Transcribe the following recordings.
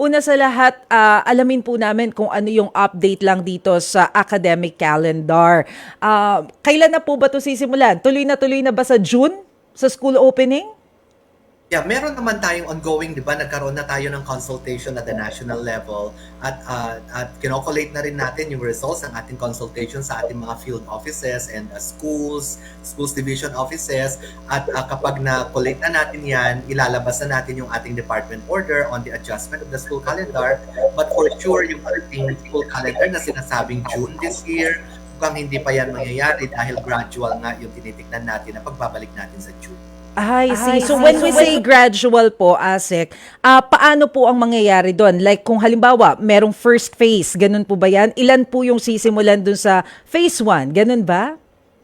una sa lahat, ah, alamin po namin kung ano yung update lang dito sa academic calendar. Ah, kailan na po ba ito sisimulan? Tuloy na tuloy na ba sa June? Sa school opening? Yeah, meron naman tayong ongoing, 'di ba? Nagkaroon na tayo ng consultation at the national level at uh, at kinokolate na rin natin yung results ng ating consultation sa ating mga field offices and uh, schools, schools division offices at uh, kapag na-collate na natin 'yan, ilalabas na natin yung ating department order on the adjustment of the school calendar. But for sure, yung ating school calendar na sinasabing June this year, mukhang hindi pa yan mangyayari dahil gradual nga yung tinitignan natin na pagbabalik natin sa June. I see. Ay, so I when see. we say gradual po, ASEC, ah, paano po ang mangyayari doon? Like kung halimbawa, merong first phase, ganun po ba yan? Ilan po yung sisimulan doon sa phase 1? Ganun ba?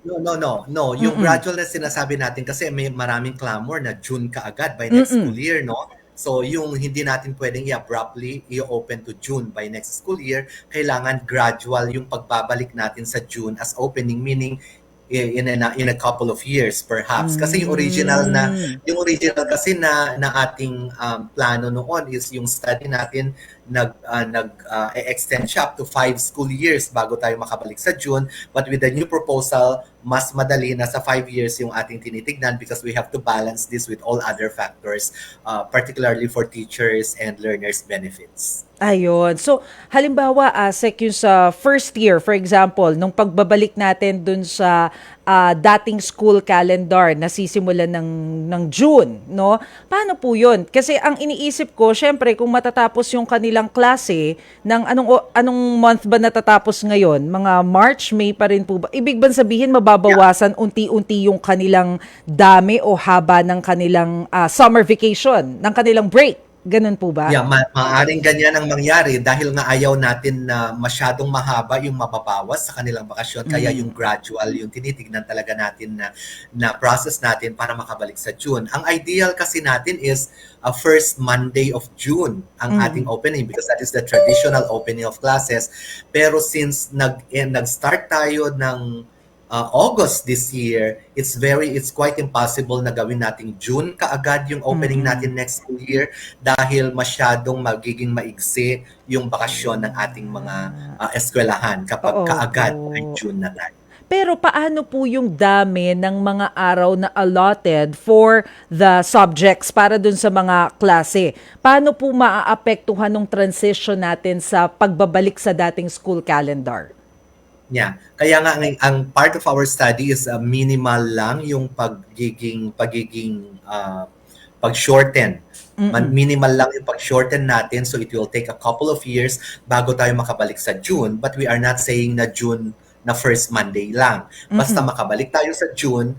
No, no, no, no. Yung Mm-mm. gradual na sinasabi natin kasi may maraming clamor na June kaagad by next Mm-mm. school year, no? So yung hindi natin pwedeng i-abruptly i-open to June by next school year, kailangan gradual yung pagbabalik natin sa June as opening, meaning i- in a, in a couple of years perhaps. Kasi yung original na Mm. yung original kasi na na ating um, plano noon is yung study natin nag uh, nag uh, extend siya up to five school years bago tayo makabalik sa June but with the new proposal mas madali na sa five years yung ating tinitignan because we have to balance this with all other factors uh, particularly for teachers and learners benefits Ayun. So, halimbawa, ASEC, yung sa first year, for example, nung pagbabalik natin dun sa ah, dating school calendar na sisimulan ng, ng June, no? Paano po yun? Kasi ang iniisip ko, syempre, kung matatapos yung kanilang klase, ng anong, anong month ba natatapos ngayon? Mga March, May pa rin po ba? Ibig ba sabihin, mababawasan unti-unti yung kanilang dami o haba ng kanilang ah, summer vacation, ng kanilang break? Ganun po ba? Yeah, ma- maaring ganyan ang mangyari dahil nga ayaw natin na masyadong mahaba yung mababawas sa kanilang bakasyon. Kaya Mm. yung gradual, yung tinitignan talaga natin na, na process natin para makabalik sa June. Ang ideal kasi natin is a first Monday of June ang Mm. ating opening because that is the traditional opening of classes. Pero since nag, eh, nag-start tayo ng uh, August this year, it's very it's quite impossible na gawin nating June kaagad yung opening Mm. natin next year dahil masyadong magiging maigsi yung bakasyon ng ating mga uh, eskwelahan kapag Oo kaagad ay June na tayo. Pero paano po yung dami ng mga araw na allotted for the subjects para dun sa mga klase? Paano po maaapektuhan ng transition natin sa pagbabalik sa dating school calendar? Yeah. Kaya nga ang, ang part of our study is uh, minimal lang yung pagiging pagiging uh, pag-shorten. Mm-mm. minimal lang yung pag-shorten natin so it will take a couple of years bago tayo makabalik sa June but we are not saying na June na first Monday lang. Basta Mm-mm. makabalik tayo sa June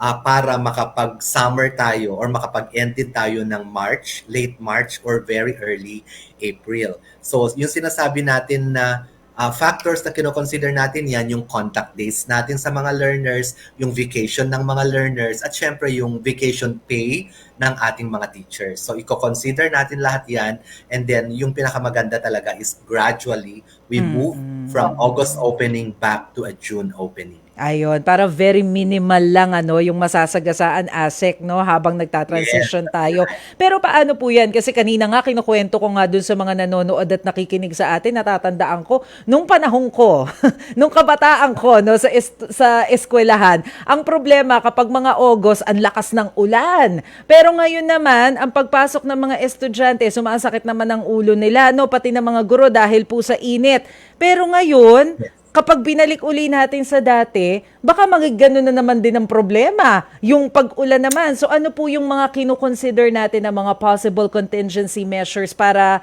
ah, para makapag-summer tayo or makapag-end din tayo ng March, late March or very early April. So yung sinasabi natin na ah, factors na kinoconsider natin yan, yung contact days natin sa mga learners, yung vacation ng mga learners, at syempre yung vacation pay ng ating mga teachers. So, i-consider natin lahat yan. And then, yung pinakamaganda talaga is gradually, we move Mm-mm. from August opening back to a June opening. Ayun, para very minimal lang ano yung masasagasaan ASEC no habang nagta-transition tayo. Pero paano po 'yan? Kasi kanina nga kinukuwento ko nga dun sa mga nanonood at nakikinig sa atin, natatandaan ko nung panahon ko, nung kabataan ko no sa est- sa eskwelahan, ang problema kapag mga August ang lakas ng ulan. Pero ngayon naman, ang pagpasok ng mga estudyante, sumasakit naman ang ulo nila, no pati ng mga guro dahil po sa init. Pero ngayon, kapag binalik uli natin sa dati, baka magigano na naman din ang problema. Yung pag-ulan naman. So ano po yung mga kinoconsider natin na mga possible contingency measures para,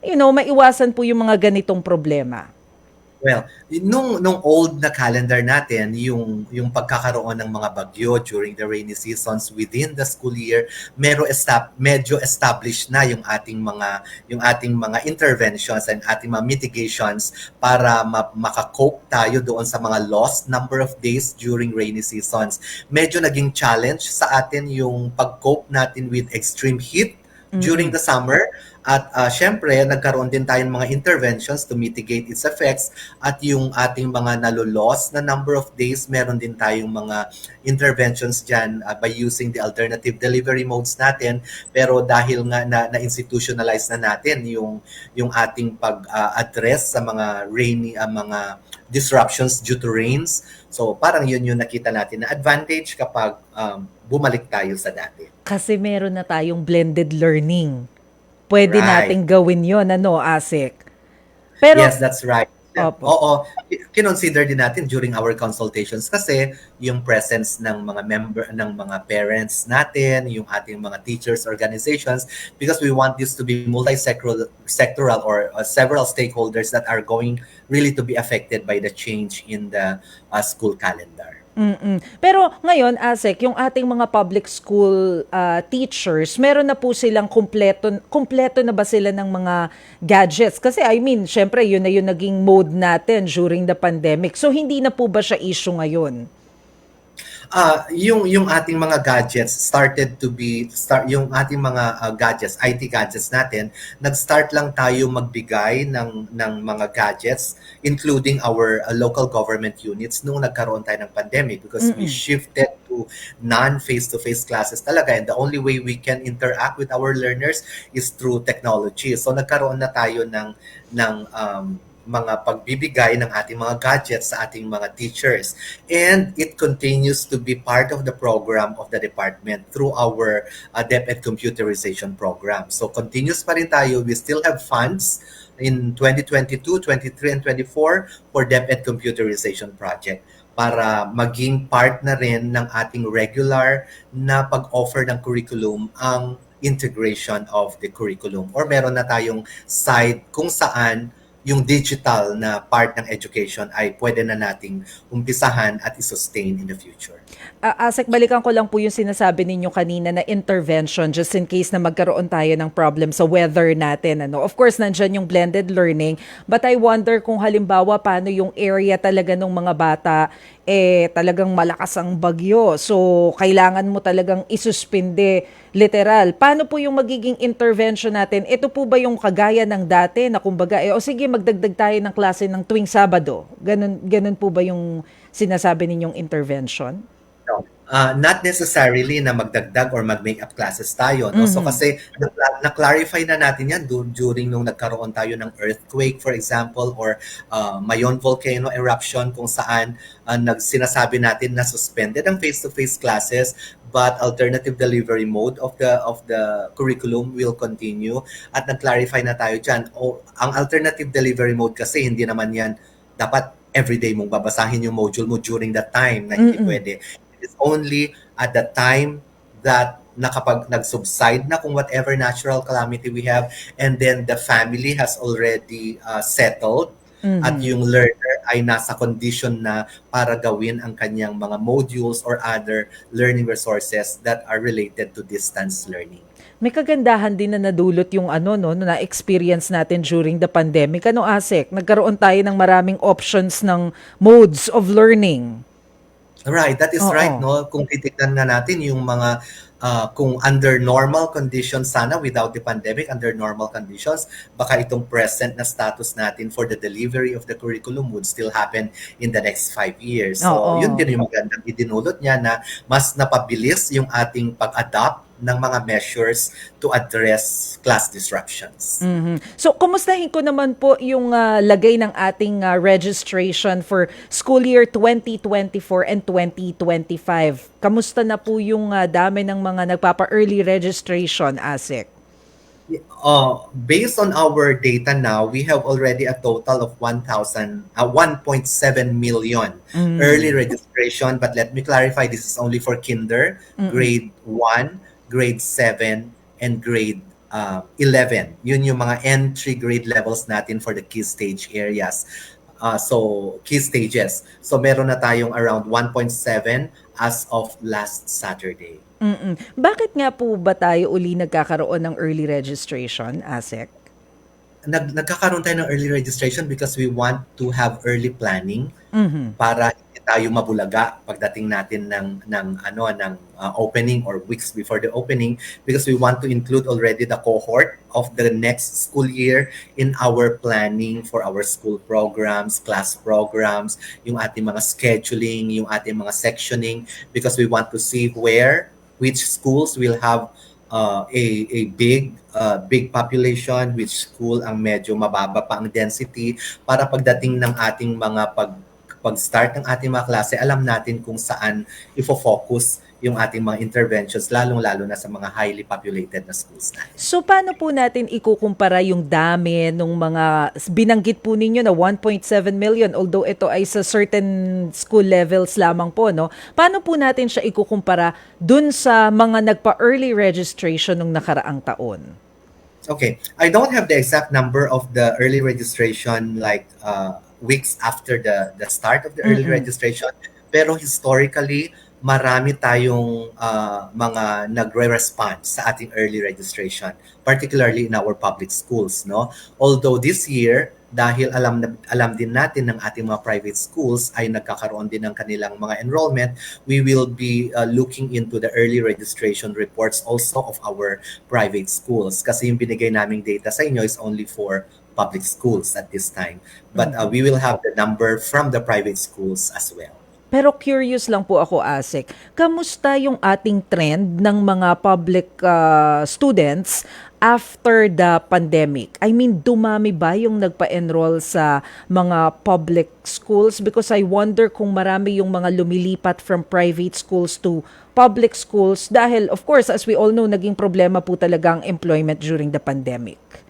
you know, maiwasan po yung mga ganitong problema? Well, nung nung old na calendar natin, yung yung pagkakaroon ng mga bagyo during the rainy seasons within the school year, mero estab medyo established na yung ating mga yung ating mga interventions and ating mga mitigations para ma- makakope tayo doon sa mga lost number of days during rainy seasons. Medyo naging challenge sa atin yung pag-cope natin with extreme heat during the summer At uh, syempre, nagkaroon din tayong mga interventions to mitigate its effects at yung ating mga nalulos na number of days, meron din tayong mga interventions dyan uh, by using the alternative delivery modes natin. Pero dahil nga na, na-institutionalize na natin yung, yung ating pag-address sa mga rainy, uh, mga disruptions due to rains. So parang yun yung nakita natin na advantage kapag um, bumalik tayo sa dati. Kasi meron na tayong blended learning. Pwede Right. nating gawin yon ano, ASEC. Pero, yes, that's right. Opo. Oo, kinonsider din natin during our consultations kasi yung presence ng mga member ng mga parents natin, yung ating mga teachers organizations because we want this to be multi-sectoral sectoral or uh, several stakeholders that are going really to be affected by the change in the uh, school calendar. Mm-mm. Pero ngayon, ASEC, yung ating mga public school ah, teachers, meron na po silang kumpleto, kumpleto na ba sila ng mga gadgets? Kasi I mean, syempre, yun na yung naging mode natin during the pandemic. So, hindi na po ba siya issue ngayon? Ah, yung yung ating mga gadgets started to be start yung ating mga ah, gadgets, IT gadgets natin, nag-start lang tayo magbigay ng ng mga gadgets including our ah, local government units nung nagkaroon tayo ng pandemic because we Mm-mm. shifted to non face-to-face classes talaga and the only way we can interact with our learners is through technology. So nagkaroon na tayo ng ng um, mga pagbibigay ng ating mga gadgets sa ating mga teachers. And it continues to be part of the program of the department through our uh, DepEd computerization program. So continuous pa rin tayo. We still have funds in 2022, 23, and 24 for DepEd computerization project para maging part na rin ng ating regular na pag-offer ng curriculum ang integration of the curriculum or meron na tayong site kung saan yung digital na part ng education ay pwede na nating umpisahan at i-sustain in the future. Ah, Asek, balikan ko lang po yung sinasabi ninyo kanina na intervention just in case na magkaroon tayo ng problem sa weather natin. Ano? Of course, nandyan yung blended learning. But I wonder kung halimbawa paano yung area talaga ng mga bata eh talagang malakas ang bagyo. So, kailangan mo talagang isuspinde literal. Paano po yung magiging intervention natin? Ito po ba yung kagaya ng dati na kumbaga, eh, o sige, magdagdag tayo ng klase ng tuwing Sabado? Ganun, ganun po ba yung sinasabi ninyong intervention? No. Uh, not necessarily na magdagdag or mag-make up classes tayo. No? So Mhm. kasi na- na-clarify na natin yan du- during nung nagkaroon tayo ng earthquake, for example, or uh, Mayon volcano eruption kung saan uh, nag sinasabi natin na suspended ang face-to-face classes but alternative delivery mode of the of the curriculum will continue at nag-clarify na tayo diyan. O ang alternative delivery mode kasi hindi naman yan dapat everyday mong babasahin yung module mo during that time na hindi Mm-mm. pwede. It's only at the time that nakapag nag-subside na kung whatever natural calamity we have and then the family has already uh, settled Mhm. at yung learner ay nasa condition na para gawin ang kanyang mga modules or other learning resources that are related to distance learning. May kagandahan din na nadulot yung ano no na experience natin during the pandemic. Ano Asek? Nagkaroon tayo ng maraming options ng modes of learning. Right, that is Oo. right, no? Kung titignan nga natin yung mga ah, kung under normal conditions sana without the pandemic, under normal conditions, baka itong present na status natin for the delivery of the curriculum would still happen in the next five years. So, Oo. yun din yung magandang idinulot niya na mas napabilis yung ating pag-adapt ng mga measures to address class disruptions. Mhm. So, kumustahin ko naman po yung ah, lagay ng ating ah, registration for school year 2024 and 2025. Kamusta na po yung ah, dami ng mga nagpapa-early registration, Asek? Uh, based on our data now, we have already a total of 1,000, uh, 1.7 million Mm. early registration. But let me clarify, this is only for kinder, Mm-mm. grade 1, grade 7, and grade uh, 11. Yun yung mga entry grade levels natin for the key stage areas. Uh, so, key stages. So, meron na tayong around 1.7 as of last Saturday. Mm-mm. Bakit nga po ba tayo uli nagkakaroon ng early registration, Asek? Nag, nagkakaroon tayo ng early registration because we want to have early planning Mhm. para tayo mabulaga pagdating natin ng ng ano ng uh, opening or weeks before the opening because we want to include already the cohort of the next school year in our planning for our school programs, class programs, yung ating mga scheduling, yung ating mga sectioning because we want to see where which schools will have uh, a a big uh, big population which school ang medyo mababa pa ang density para pagdating ng ating mga pag pag-start ng ating mga klase, alam natin kung saan ifo-focus yung ating mga interventions, lalong-lalo na sa mga highly populated na schools natin. So paano po natin ikukumpara yung dami ng mga binanggit po ninyo na 1.7 million although ito ay sa certain school levels lamang po no. Paano po natin siya ikukumpara dun sa mga nagpa-early registration nung nakaraang taon? Okay, I don't have the exact number of the early registration like uh, weeks after the the start of the early Mhm. registration, pero historically marami tayong uh, mga nagre-respond sa ating early registration, particularly in our public schools, no? Although this year dahil alam na, alam din natin ng ating mga private schools ay nagkakaroon din ng kanilang mga enrollment, we will be uh, looking into the early registration reports also of our private schools kasi yung binigay naming data sa inyo is only for public schools at this time. But uh, we will have the number from the private schools as well. Pero curious lang po ako, Asek. Kamusta yung ating trend ng mga public uh, students after the pandemic? I mean, dumami ba yung nagpa-enroll sa mga public schools? Because I wonder kung marami yung mga lumilipat from private schools to public schools dahil, of course, as we all know, naging problema po talaga ang employment during the pandemic.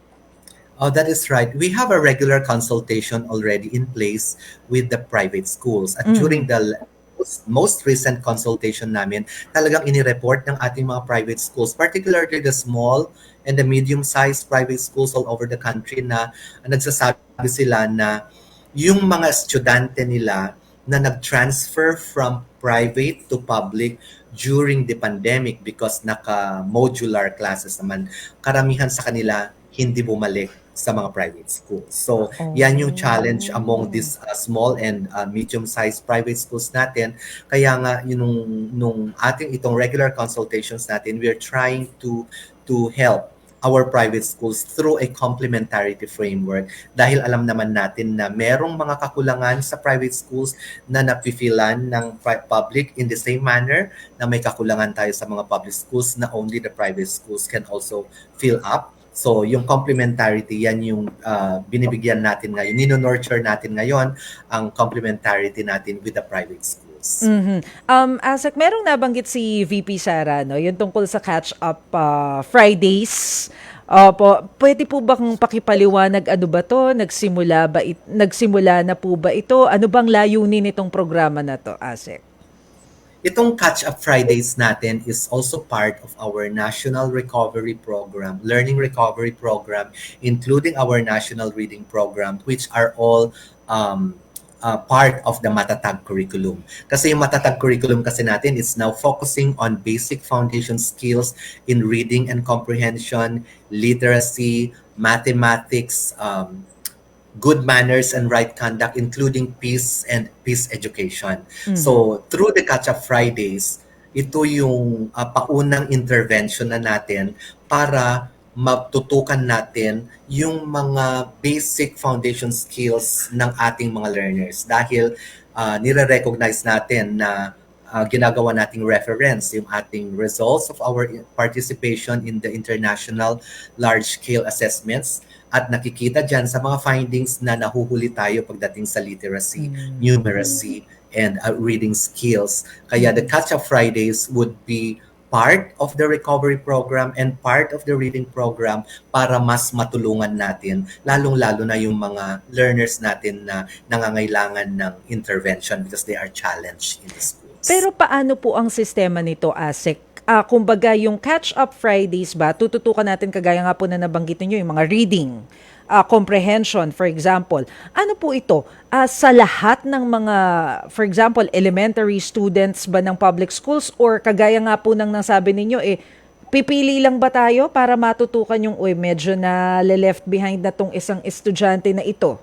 Oh, that is right. We have a regular consultation already in place with the private schools. At Mm. during the most, most recent consultation namin, talagang inireport ng ating mga private schools, particularly the small and the medium-sized private schools all over the country na nagsasabi sila na yung mga estudyante nila na nag-transfer from private to public during the pandemic because naka-modular classes naman, karamihan sa kanila hindi bumalik sa mga private schools. So, yan yung challenge among these uh, small and uh, medium-sized private schools natin. Kaya nga, yun nung, nung ating itong regular consultations natin, we are trying to to help our private schools through a complementarity framework dahil alam naman natin na merong mga kakulangan sa private schools na napifilan ng public in the same manner na may kakulangan tayo sa mga public schools na only the private schools can also fill up. So, yung complementarity, yan yung uh, binibigyan natin ngayon. Nino-nurture natin ngayon ang complementarity natin with the private schools. Mhm. Um, Asek, merong nabanggit si VP Sara, no? Yung tungkol sa catch-up uh, Fridays. Opo, pwede po bang pakipaliwanag ano ba to? Nagsimula ba it- nagsimula na po ba ito? Ano bang layunin nitong programa na to, Asek? Itong Catch Up Fridays natin is also part of our National Recovery Program, Learning Recovery Program, including our National Reading Program, which are all um, uh, part of the Matatag curriculum. Kasi yung Matatag curriculum kasi natin is now focusing on basic foundation skills in reading and comprehension, literacy, mathematics, um, good manners and right conduct, including peace and peace education. So, through the Catch Up Fridays, ito yung uh, paunang intervention na natin para matutukan natin yung mga basic foundation skills ng ating mga learners dahil uh, nire-recognize natin na uh, ginagawa nating reference yung ating results of our participation in the international large-scale assessments at nakikita dyan sa mga findings na nahuhuli tayo pagdating sa literacy, numeracy, and uh, reading skills. Kaya the Catch-Up Fridays would be part of the recovery program and part of the reading program para mas matulungan natin, lalong-lalo na yung mga learners natin na nangangailangan ng intervention because they are challenged in the schools. Pero paano po ang sistema nito, Asek? Ah, kumbaga, yung catch-up Fridays ba, tututukan natin kagaya nga po na nabanggit niyo yung mga reading, ah, comprehension, for example. Ano po ito? Ah, sa lahat ng mga, for example, elementary students ba ng public schools or kagaya nga po ng nasabi ninyo, eh, pipili lang ba tayo para matutukan yung, uy, medyo na left behind na tong isang estudyante na ito?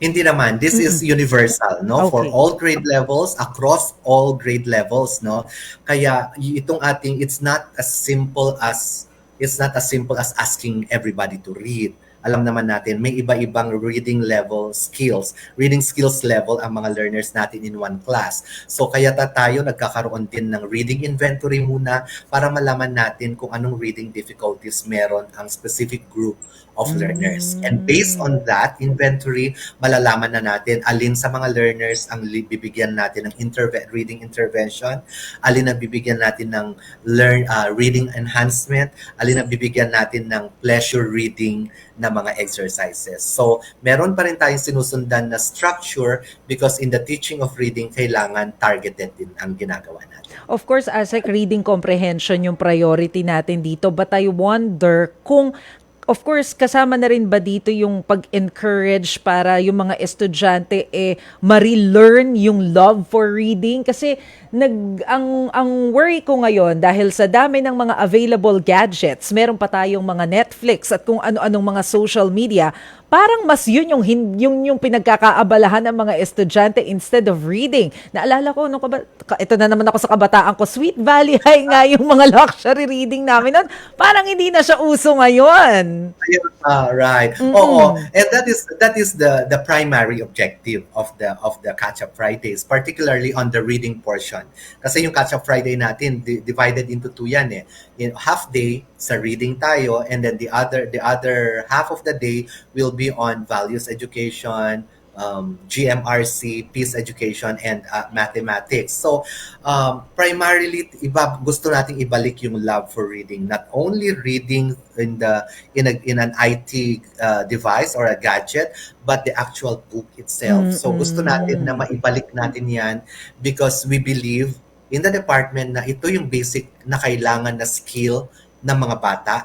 Hindi naman. This is universal, no? For Okay. all grade levels, across all grade levels, no? Kaya itong ating, it's not as simple as, it's not as simple as asking everybody to read. Alam naman natin, may iba-ibang reading level skills, reading skills level ang mga learners natin in one class. So kaya ta tayo nagkakaroon din ng reading inventory muna para malaman natin kung anong reading difficulties meron ang specific group of learners. And based on that inventory, malalaman na natin alin sa mga learners ang bibigyan natin ng interve- reading intervention, alin ang bibigyan natin ng learn uh, reading enhancement, alin ang bibigyan natin ng pleasure reading na mga exercises. So, meron pa rin tayong sinusundan na structure because in the teaching of reading, kailangan targeted din ang ginagawa natin. Of course, ASEC reading comprehension yung priority natin dito. But I wonder kung Of course, kasama na rin ba dito yung pag-encourage para yung mga estudyante eh ma-relearn yung love for reading? Kasi nag ang ang worry ko ngayon dahil sa dami ng mga available gadgets, meron pa tayong mga Netflix at kung ano-anong mga social media, parang mas yun yung yung yung pinagkakaabalahan ng mga estudyante instead of reading. Naalala ko nung kaba- ka- ito na naman ako sa kabataan ko, Sweet Valley High nga yung mga luxury reading namin noon. Parang hindi na siya uso ngayon. Ah, right. Oo. And that is that is the the primary objective of the of the Catch Up Fridays, particularly on the reading portion. Kasi yung Catch Up Friday natin di- divided into two yan eh. In half day sa reading tayo and then the other the other half of the day will be on values education, um, GMRC, peace education, and uh, mathematics. So, um, primarily, iba, gusto nating ibalik yung love for reading. Not only reading in the in a, in an IT uh, device or a gadget, but the actual book itself. So, gusto natin na maibalik natin yan because we believe in the department na ito yung basic na kailangan na skill ng mga bata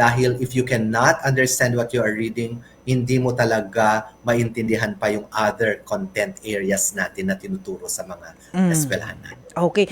dahil if you cannot understand what you are reading, hindi mo talaga maintindihan pa yung other content areas natin na tinuturo sa mga eskwelahan natin. Okay.